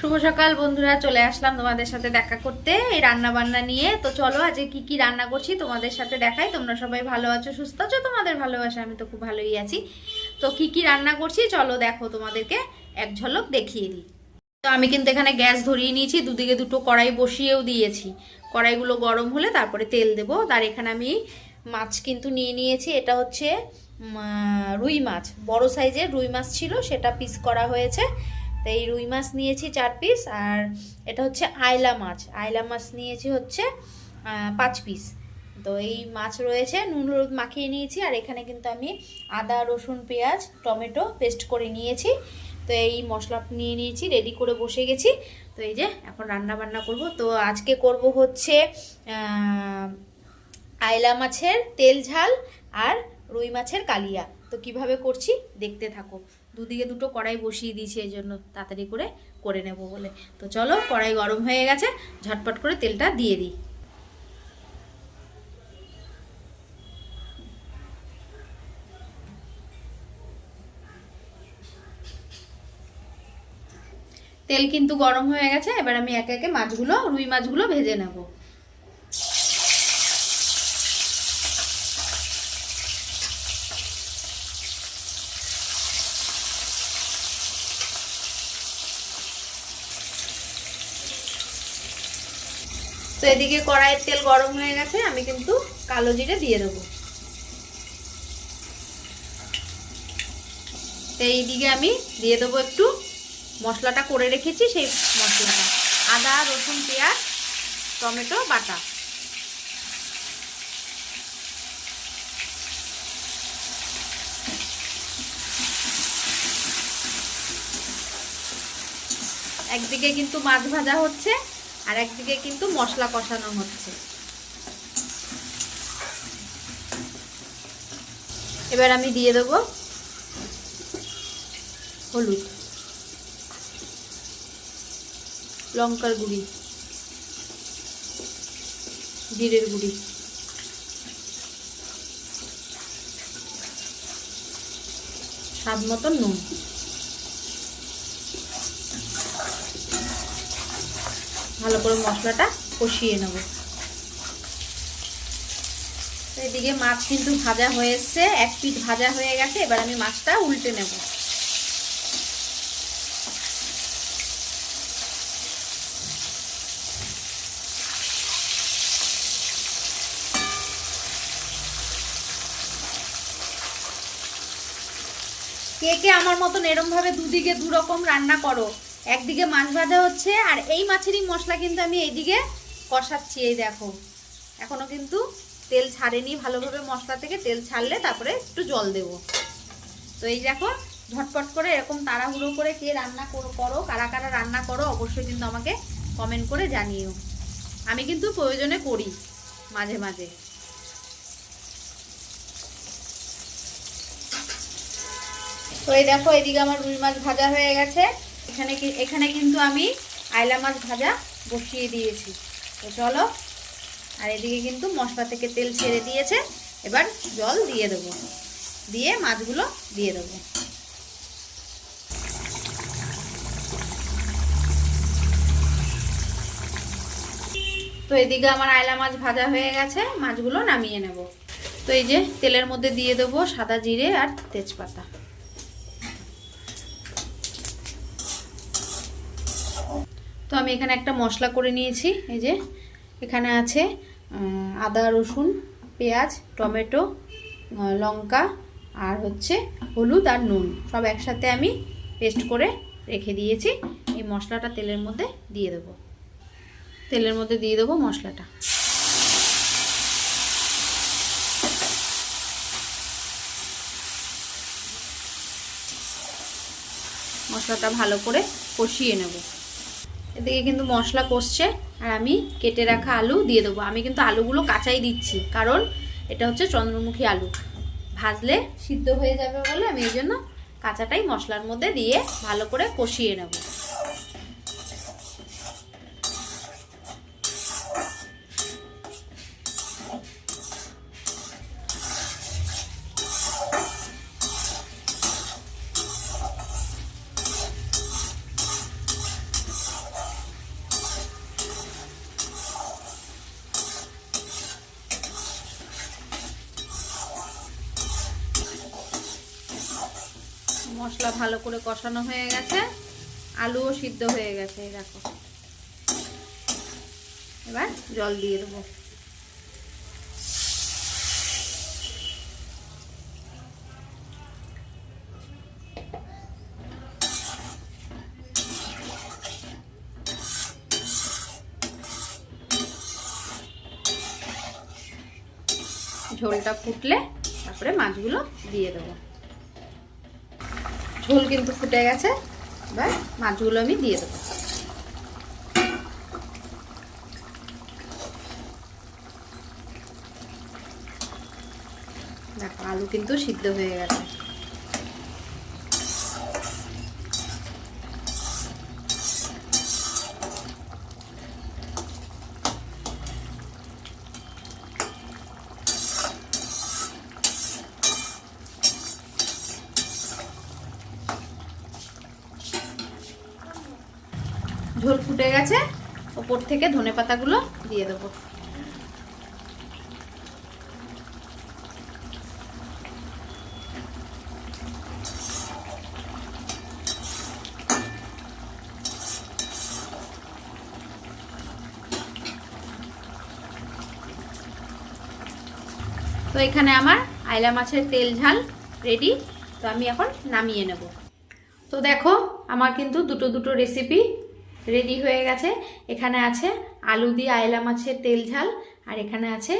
শুভ সকাল বন্ধুরা, চলে আসলাম তোমাদের সাথে দেখা করতে, এই রান্না বান্না নিয়ে। তো চলো, আজকে কি কি রান্না করছি তোমাদের সাথে দেখাই। তোমরা সবাই ভালো আছো, সুস্থ আছো? তোমাদের ভালোবাসা আমি তো খুব ভালোই আছি। তো কি কি রান্না করছি, চলো দেখো তোমাদেরকে, এক ঝলক দেখিয়ে দিই। তো আমি কিন্তু এখানে গ্যাস ধরিয়ে নিয়েছি, দুদিকে দুটো কড়াই বসিয়েও দিয়েছি। কড়াইগুলো গরম হলে তারপরে তেল দেবো। তার এখানে আমি মাছ কিন্তু নিয়ে নিয়েছি, এটা হচ্ছে রুই মাছ। বড় সাইজের রুই মাছ ছিল, সেটা পিস করা হয়েছে। তো এই রুই মাছ নিয়েছি চার পিস আর এটা হচ্ছে আয়লা মাছ। আয়লা মাছ নিয়েছি হচ্ছে পাঁচ পিস তো এই মাছ রয়েছে, নুন, হলুদ মাখিয়ে নিয়েছি, আর এখানে কিন্তু আমি আদা, রসুন, পেঁয়াজ, টমেটো পেস্ট করে নিয়েছি। তো এই মশলা নিয়ে নিয়েছি রেডি করে বসে গেছি। তো এই যে, এখন রান্না বান্না করব। তো আজকে করব হচ্ছে আয়লা মাছের তেল ঝাল আর রুই মাছের কালিয়া। তো কীভাবে করছি, দেখতে থাকো। দুদিকে দুটো কড়াই বসিয়ে দিয়েছি, এই জন্য তাড়াতাড়ি করে করে নেব বলে। তো চলো, কড়াই গরম হয়ে গেছে, ঝটপট করে তেলটা দিয়ে দিই। তেল কিন্তু গরম হয়ে গেছে, এবার আমি একে একে মাছগুলো, রুই মাছগুলো ভেজে নেব। তো এদিকে কড়াইয়ের তেল গরম হয়ে গেছে, আমি কিন্তু কালো জিরে দিয়ে দেবো। তো এইদিকে আমি দিয়ে দেবো একটু মশলাটা করে রেখেছি, সেই মশলাটা। আদা, রসুন, পেঁয়াজ, টমেটো, বাটা। একদিকে কিন্তু মাছ ভাজা হচ্ছে আর একদিকে কিন্তু মশলা কষানো হচ্ছে। এবার আমি দিয়ে দেবো হলুদ, লঙ্কার গুঁড়ি, জিরের গুঁড়ি। স্বাদ মতন নুন। ভালো করে মশলাটা কষিয়ে নেব। এদিকে মাছ কিন্তু ভাজা হয়ে এসছে এক পিঠ ভাজা হয়ে গেছে, এবার আমি মাছটা উল্টে নেব। কে কে আমার মতন এরম ভাবে দুদিকে দু রকম রান্না করো একদিকে মাছ ভাজা হচ্ছে, আর এই মাছেরই মশলা কিন্তু আমি এইদিকে কষাচ্ছি, এই দেখো। এখনও কিন্তু তেল ছাড়েনি, ভালোভাবে মশলা থেকে তেল ছাড়লে তারপরে একটু জল দেব। তো এই দেখো, ঝটপট করে এরকম তাড়াহুড়ো করে কে রান্না করো করো, কারা কারা রান্না করো, অবশ্যই কিন্তু আমাকে কমেন্ট করে জানিও। আমি কিন্তু প্রয়োজনে করি, মাঝে মাঝে। তো এই দেখো এদিকে আমার রুই মাছ ভাজা হয়ে গেছে। এখানে এখানে কিন্তু আমি আয়লা মাছ ভাজা বসিয়ে দিয়েছি। তো চলো, আর এদিকে কিন্তু মশলা থেকে তেল ছেড়ে দিয়েছে। এবার জল দিয়ে দেবো। দিয়ে মাছগুলো দিয়ে দেবো। তো এদিকে আমার আয়লা মাছ ভাজা হয়ে গেছে, মাছগুলো নামিয়ে নেব। তো এই যে তেলের মধ্যে দিয়ে দেবো সাদা জিরে আর তেজপাতা। তো আমি এখানে একটা মশলা করে নিয়েছি, এই যে। এখানে আছে আদা, রসুন, পেঁয়াজ, টমেটো লঙ্কা আর হচ্ছে হলুদ আর নুন। সব একসাথে আমি পেস্ট করে রেখে দিয়েছি। এই মশলাটা তেলের মধ্যে দিয়ে দেবো। তেলের মধ্যে দিয়ে দেবো মশলাটা। মশলাটা ভালো করে কষিয়ে নেব। এদিকে কিন্তু মশলা কষছে, আর আমি কেটে রাখা আলু দিয়ে দেবো। আমি কিন্তু আলুগুলো কাঁচাই দিচ্ছি, কারণ এটা হচ্ছে চন্দ্রমুখী আলু। ভাজলে সিদ্ধ হয়ে যাবে বলে আমি এই জন্য কাঁচাটাই মশলার মধ্যে দিয়ে ভালো করে কষিয়ে নেব। মশলা ভালো করে কষানো হয়ে গেছে। আলুও সিদ্ধ হয়ে গেছে দেখো। এবার জল দিয়ে দেবো। ঝোলটা ফুটলে তারপরে মাছগুলো দিয়ে দেবো। ঝোল কিন্তু ফুটে গেছে। এবার মাছগুলো আমি দিয়ে দেবো। দেখো, আলু কিন্তু সিদ্ধ হয়ে গেছে। ঝোল ফুটে গেছে, ওপর থেকে ধনে পাতাগুলো দিয়ে দেবো। তো এখানে আমার আইলা মাছের তেল ঝাল রেডি তো আমি এখন নামিয়ে নেব। তো দেখো, আমার কিন্তু দুটো দুটো রেসিপি রেডি হয়ে গেছে। এখানে আছে আলু দিয়ে আয়লা মাছের তেল ঝাল আর এখানে আছে